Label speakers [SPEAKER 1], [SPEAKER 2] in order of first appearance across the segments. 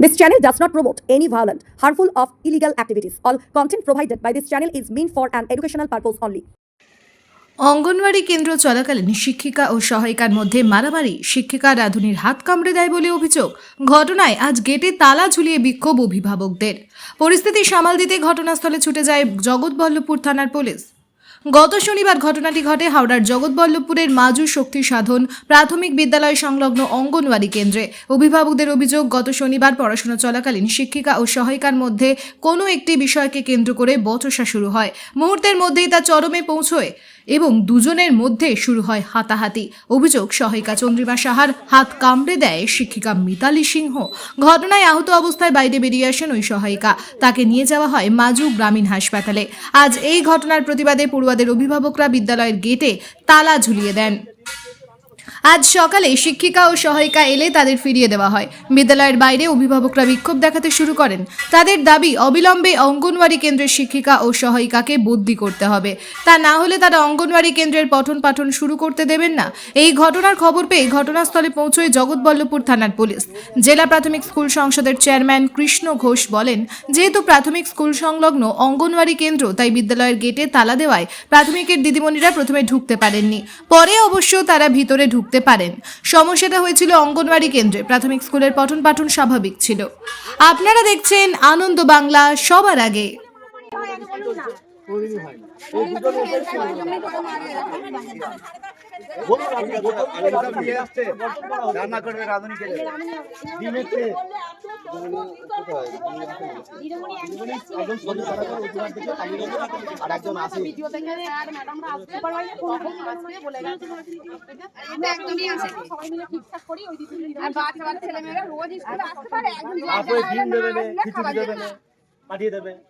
[SPEAKER 1] This channel does not promote any violent, harmful, or illegal activities. All content provided by this channel is meant for an educational purpose only.
[SPEAKER 2] Anganwadi কেন্দ্র চলাকালীন শিক্ষিকা ও সহায়িকার মধ্যে মারামারি শিক্ষিকা রাধুনির হাত কামড়ে দেয় বলে অভিযোগ ঘটনায় আজ গেটে তালা ঝুলিয়ে বিক্ষোভ অভিভাবকদের পরিস্থিতি সামাল দিতে ঘটনাস্থলে ছুটে যায় জগৎবল্লভপুর থানার পুলিশ গত শনিবার ঘটনাটি ঘটে হাওড়ার জগৎবল্লভপুরের মাজু শক্তি সাধন প্রাথমিক বিদ্যালয় সংলগ্ন অঙ্গনওয়াড়ি কেন্দ্রে। অভিভাবকদের অভিযোগ, গত শনিবার পড়াশোনা চলাকালীন শিক্ষিকা ও সহায়িকার মধ্যে কোনো একটি বিষয়কে কেন্দ্র করে বচসা শুরু হয়। মুহূর্তের মধ্যেই তা চরমে পৌঁছয় এবং দুজনের মধ্যে শুরু হয় হাতাহাতি। অভিযোগ, সহায়িকা চন্দ্রিমা সাহার হাত কামড়ে দেয় শিক্ষিকা মিতালি সিংহ। ঘটনায় আহত অবস্থায় বাইরে বেরিয়ে আসেন ওই সহায়িকা। তাকে নিয়ে যাওয়া হয় মাজু গ্রামীণ হাসপাতালে। আজ এই ঘটনার প্রতিবাদে পড়ুয়াদের অভিভাবকরা বিদ্যালয়ের গেটে তালা ঝুলিয়ে দেন। আজ সকালে শিক্ষিকা ও সহায়িকা এলে তাদের ফিরিয়ে দেওয়া হয়। বিদ্যালয়ের বাইরে অভিভাবকরা বিক্ষোভ দেখাতে শুরু করেন। তাদের দাবি, অবিলম্বে অঙ্গনওয়াড়ি কেন্দ্রের শিক্ষিকা ও সহায়িকাকে বদলি করতে হবে। তা না হলে তারা অঙ্গনওয়াড়ি কেন্দ্রের পঠন পাঠন শুরু করতে দেবেন না। এই ঘটনার খবর পেয়ে ঘটনাস্থলে পৌঁছয় জগৎবল্লভপুর থানার পুলিশ। জেলা প্রাথমিক স্কুল সংসদের চেয়ারম্যান কৃষ্ণ ঘোষ বলেন, যেহেতু প্রাথমিক স্কুল সংলগ্ন অঙ্গনওয়াড়ি কেন্দ্র, তাই বিদ্যালয়ের গেটে তালা দেওয়ায় প্রাথমিকের দিদিমণিরা প্রথমে ঢুকতে পারেননি। পরে অবশ্য তারা ভিতরে ঢুকতে পারেন। সমস্যাটা হয়েছিল অঙ্গনওয়াড়ি কেন্দ্রে। প্রাথমিক স্কুলের পঠন পাঠন স্বাভাবিক ছিল। আপনারা দেখছেন আনন্দ বাংলা, সবার আগে।
[SPEAKER 3] রান্না করবে রাঁধুনি খেলে ডিমের একজন সবজি রান্না করে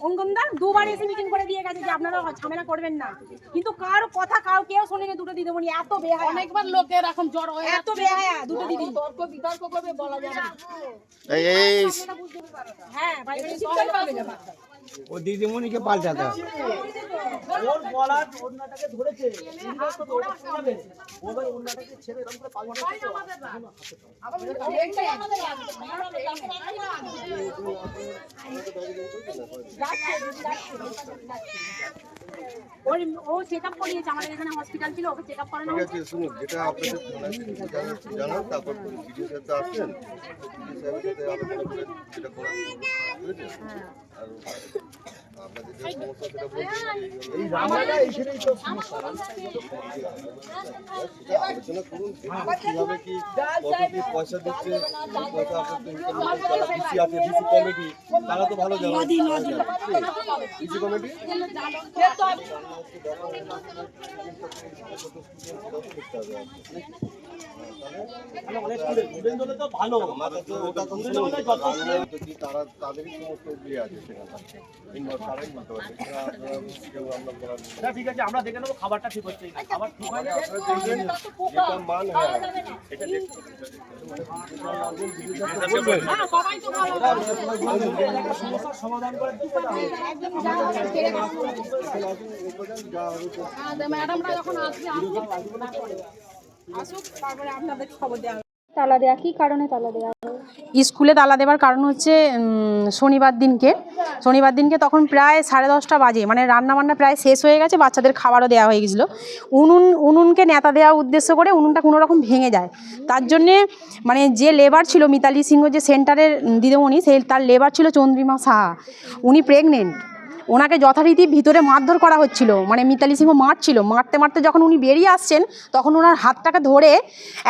[SPEAKER 4] অঙ্কনদা দুবার এসে মিটিং করে দিয়ে গেছে যে আপনারা ঝামেলা করবেন না কিন্তু কারও কথা কাউ কেউ শোনেনি দুটো দিদিমণি এত বেহায়া
[SPEAKER 5] অনেকবার লোকের এখন জ্বর হয়ে
[SPEAKER 4] এত বেহায়া দুটো দিদি
[SPEAKER 5] তর্ক বিতর্ক করবে বলা যাবে না।
[SPEAKER 3] এই
[SPEAKER 4] হ্যাঁ যাবে
[SPEAKER 3] ও দিদিমণিকে পাল্টাতে হবে।
[SPEAKER 6] ওর গলার ওড়নাটাকে ধরেছে। ইউনিভার্স তো ওটা খুলে ওবার ওড়নাটাকে ছেড়ে এরকম করে পাগল
[SPEAKER 4] ওর ও চেক আপ করিয়েছে আমাদের এখানে হসপিটাল ছিল ওকে চেক আপ করানো
[SPEAKER 3] ঠিক শুনুন যেটা আপনাদের জানান জানান তারপর ভিডিও সাথে আসছেন ভিডিও সাহেবের সাথে আলোচনা করে যেটা করা আর আপনাদের যে সমস্যা সেটা বলছেন এই রান্নাটা এইখানেই তো সমস্যা সেটা আলোচনা করুন কীভাবে কি কত কি পয়সা দিচ্ছে পয়সা আপনাদের ডিসি আছে ডিসি কমিটি তারা তো ভালো জানে ডিসি কমিটি
[SPEAKER 6] অনেক স্টুডেন্ট
[SPEAKER 3] সেটা
[SPEAKER 6] ঠিক আছে আমরা দেখে নেব খাবারটা ঠিক হচ্ছে। খাবার ঠিক হয়ে
[SPEAKER 3] যেটা মান হ্যাঁ এটা
[SPEAKER 6] সমস্যার সমাধান
[SPEAKER 5] ম্যাডামরা যখন আসবে আসুক তারপরে আপনাদের খবর দেওয়া
[SPEAKER 7] তালা দেয়া কি কারণে তালা দেয়া
[SPEAKER 8] স্কুলে তালা দেওয়ার কারণ হচ্ছে শনিবার দিনকে। শনিবার দিনকে তখন প্রায় সাড়ে দশটা বাজে মানে রান্না বান্না প্রায় শেষ হয়ে গেছে বাচ্চাদের খাবারও দেওয়া হয়ে গেছিল। উনুন উনুনকে নেতা দেওয়া উদ্দেশ্য করে উনুনটা কোনো রকম ভেঙে যায়। তার জন্যে মানে যে লেবার ছিল মিতালি সিংহ যে সেন্টারের দিদিমণি সেই তার লেবার ছিল চন্দ্রিমা সাহা। উনি প্রেগনেন্ট ওনাকে যথারীতি ভিতরে মারধর করা হচ্ছিল। মানে মিতালি সিংহ মারছিল। মারতে মারতে যখন উনি বেরিয়ে আসছেন তখন ওনার হাতটাকে ধরে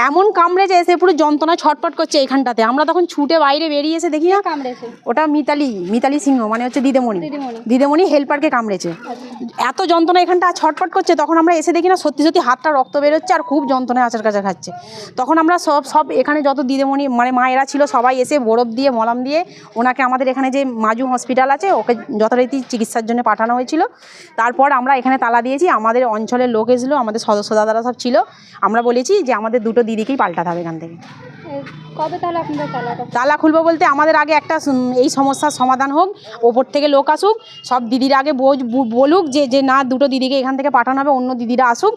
[SPEAKER 8] এমন কামড়েছে সে পুরো যন্ত্রণা ছটপট করছে এখানটাতে। আমরা তখন ছুটে বাইরে বেরিয়ে এসে দেখি না
[SPEAKER 7] কামড়েছে?
[SPEAKER 8] ওটা মিতালি মিতালি সিংহ মানে হচ্ছে দিদেমণি।
[SPEAKER 7] দিদিমণি।
[SPEAKER 8] হেল্পারকে কামড়েছে। এত যন্ত্রণা এখানটা ছটফট করছে তখন আমরা এসে দেখি না সত্যি সত্যি হাতটা রক্ত বেরোচ্ছে আর খুব যন্ত্রণায় আচার কাচা খাচ্ছে। তখন আমরা সব সব এখানে যত দিদিমণি মানে মায়েরা ছিল সবাই এসে বরফ দিয়ে মলম দিয়ে ওনাকে আমাদের এখানে যে মাজু হসপিটাল আছে ওকে যথারীতি চিকিৎসার জন্য পাঠানো হয়েছিল। তারপর আমরা এখানে তালা দিয়েছি আমাদের অঞ্চলের লোক এসেছিল আমাদের সদস্য দাদারা সব ছিল। আমরা বলেছি যে আমাদের দুটো দিদিকেই পাল্টাতে হবে এখান থেকে।
[SPEAKER 7] কবে তাহলে আপনাদের তালাটা
[SPEAKER 8] তালা খুলবো বলতে আমাদের আগে একটা এই সমস্যার সমাধান হোক ওপর থেকে লোক আসুক সব দিদিরা আগে বলুক যে যে না দুটো দিদিকে এখান থেকে পাঠানো হবে অন্য দিদিরা আসুক।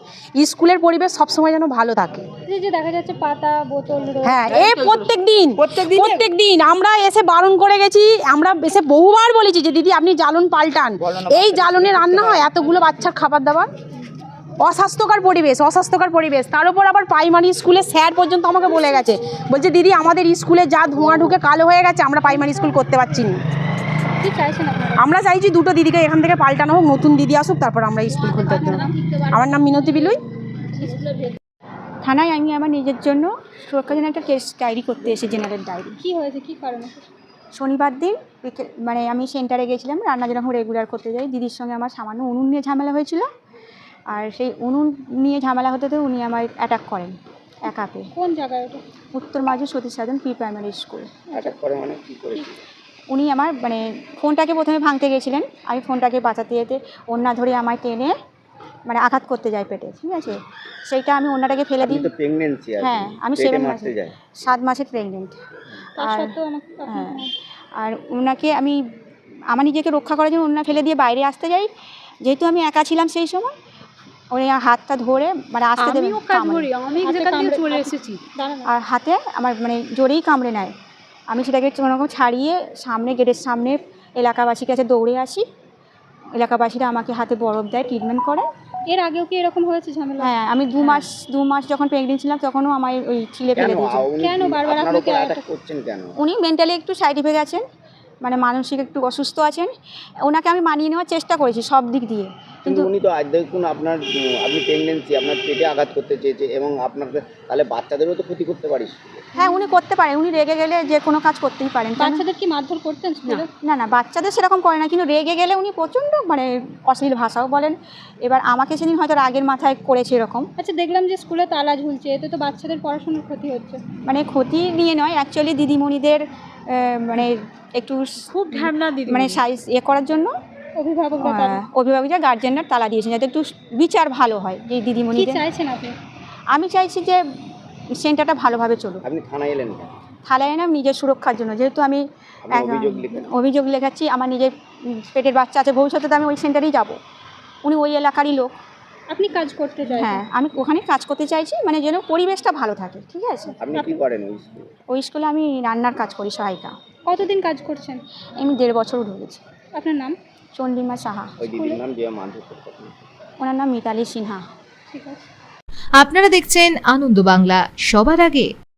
[SPEAKER 8] স্কুলের পরিবেশ সবসময় যেন ভালো থাকে।
[SPEAKER 7] এই যে দেখা যাচ্ছে পাতা বোতল
[SPEAKER 8] হ্যাঁ এই প্রত্যেক দিন প্রত্যেক দিন আমরা এসে বারণ করে গেছি আমরা এসে বহুবার বলেছি যে দিদি আপনি জ্বালন পাল্টান। এই জ্বালনে রান্না হয় এতগুলো বাচ্চার খাবার দাবার। অস্বাস্থ্যকর পরিবেশ অস্বাস্থ্যকর পরিবেশ। তার উপর আবার প্রাইমারি স্কুলে স্যার পর্যন্ত আমাকে বলে গেছে। বলছে দিদি আমাদের স্কুলে যা ধোঁয়া ঢুকে কালো হয়ে গেছে আমরা প্রাইমারি স্কুল করতে পারছি না। আমরা চাইছি দুটো দিদিকে এখান থেকে পাল্টানো হোক নতুন দিদি আসুক তারপর আমরা স্কুল খুলতে দেবো আমার নাম মিনতি বিলুই।
[SPEAKER 9] থানায় আমি আমার নিজের জন্য সুরক্ষার জন্য একটা কেস ডায়েরি করতে এসে জেনারেল ডায়েরি
[SPEAKER 7] কি হয়েছে? কি কারণে?
[SPEAKER 9] শনিবার দিন বিকেল মানে আমি সেন্টারে গেছিলাম রান্না যখন রেগুলার করতে যাই দিদির সঙ্গে আমার সামান্য উনুন নিয়ে ঝামেলা হয়েছিল। আর সেই উনুন নিয়ে ঝামেলা হতে তো উনি আমার অ্যাটাক করেন একা পেয়ে
[SPEAKER 7] কোন জায়গায়
[SPEAKER 9] উত্তর মাঝে Satish Sadhan pre primary school
[SPEAKER 6] attack করে মানে কি
[SPEAKER 9] উনি আমার মানে ফোনটাকে প্রথমে ভাঙতে গেছিলেন আমি ফোনটাকে বাঁচাতে যেতে ওন্না ধরে আমায় টেনে মানে আঘাত করতে যায় পেটে ঠিক আছে? সেইটা আমি ওন্নাটাকে ফেলে দিই। হ্যাঁ আমি সেভেন মাসে সাত মাসে প্রেগনেন্ট
[SPEAKER 7] তার
[SPEAKER 9] আর
[SPEAKER 7] সত্ত্বেও আমাকে আপনাকে
[SPEAKER 9] হ্যাঁ আর ওনাকে আমি আমার নিজেকে রক্ষা করার জন্য ওনা ফেলে দিয়ে বাইরে আসতে যাই। যেহেতু আমি একা ছিলাম সেই সময় আমার হাতটা ধরে মানে আসতে দেবে
[SPEAKER 7] চলে এসেছি।
[SPEAKER 9] আর হাতে আমার মানে জোরেই কামড়ে নেয়। আমি সেটাকে কোনোরকম ছাড়িয়ে সামনে গেটের সামনে এলাকাবাসীর কাছে দৌড়ে আসি। এলাকাবাসীরা আমাকে হাতে বরফ দেয় ট্রিটমেন্ট করে।
[SPEAKER 7] এর আগেও কি এরকম হয়েছে ঝামেলা?
[SPEAKER 9] হ্যাঁ আমি দু মাস দু মাস যখন প্রেগনেন্ট ছিলাম তখনও আমার ওই ছিলে ফেলে দিয়েছে।
[SPEAKER 7] কেন বারবার আপনাকে attack-
[SPEAKER 6] করছেন কেন?
[SPEAKER 9] উনি মেন্টালি একটু সাইড ইফেক্ট আছেন মানে মানসিক একটু অসুস্থ আছেন। ওনাকে আমি মানিয়ে নেওয়ার চেষ্টা করেছি সব দিক দিয়ে।
[SPEAKER 6] কিন্তু উনি তো আজ দেখুন আপনার আপনি প্রেগনেন্সি আপনার পেটে আঘাত করতে চেয়েছে এবং আপনাকে তাহলে বাচ্চাদেরও তো ক্ষতি করতে পারিস।
[SPEAKER 9] হ্যাঁ উনি করতে পারেন উনি রেগে গেলে যে কোনো কাজ করতেই পারেন।
[SPEAKER 7] বাচ্চাদের কি মারধর করতেন
[SPEAKER 9] না না বাচ্চাদের সেরকম করে না কিন্তু রেগে গেলে উনি প্রচণ্ড মানে অশ্লীল ভাষাও বলেন। এবার আমাকে সেদিন হয়তো রাগের মাথায় করেছে এরকম।
[SPEAKER 7] আচ্ছা দেখলাম যে স্কুলে তালা ঝুলছে এতে তো বাচ্চাদের পড়াশোনার ক্ষতি হচ্ছে।
[SPEAKER 9] মানে ক্ষতি নিয়ে নয় অ্যাকচুয়ালি দিদিমণিদের মানে একটু খুব ঢ্যাবনা দিদি মানে সাইজ ইয়ে করার জন্য
[SPEAKER 7] অভিভাবকরা তালা-
[SPEAKER 9] অভিভাবকরা গার্জেনরা তালা দিয়েছেন যাতে একটু বিচার ভালো হয় যে
[SPEAKER 7] কি
[SPEAKER 9] দিদিমণিদের
[SPEAKER 7] চাইছেন আপনি?
[SPEAKER 9] আমি চাইছি যে সেন্টারটা ভালোভাবে চলুক।
[SPEAKER 6] আপনি থানায় এলেন?
[SPEAKER 9] থালায় এলাম নিজের সুরক্ষার জন্য। যেহেতু আমি
[SPEAKER 6] অভিযোগ
[SPEAKER 9] লেখাচ্ছি আমার নিজের পেটের বাচ্চা আছে ভবিষ্যতে তো আমি ওই সেন্টারেই যাব। উনি ওই এলাকারই লোক।
[SPEAKER 7] আপনি কাজ করতে চাইছেন?
[SPEAKER 9] হ্যাঁ আমি ওখানে কাজ করতে চাইছি মানে যেন পরিবেশটা ভালো থাকে ঠিক আছে?
[SPEAKER 6] আপনি কি করেন ওই স্কুলে?
[SPEAKER 9] ওই স্কুলে আমি রান্নার কাজ করি সহায়িকা।
[SPEAKER 7] কতদিন কাজ করছেন?
[SPEAKER 9] আমি দেড় বছর ঢুকেছি
[SPEAKER 7] আপনার নাম?
[SPEAKER 9] চন্ডিমা সাহা।
[SPEAKER 6] ওই দিদির নাম যে
[SPEAKER 9] ওনার নাম মিতালি সিনহা।
[SPEAKER 7] ঠিক আছে
[SPEAKER 2] আপনারা দেখছেন আনন্দ বাংলা। সবার আগে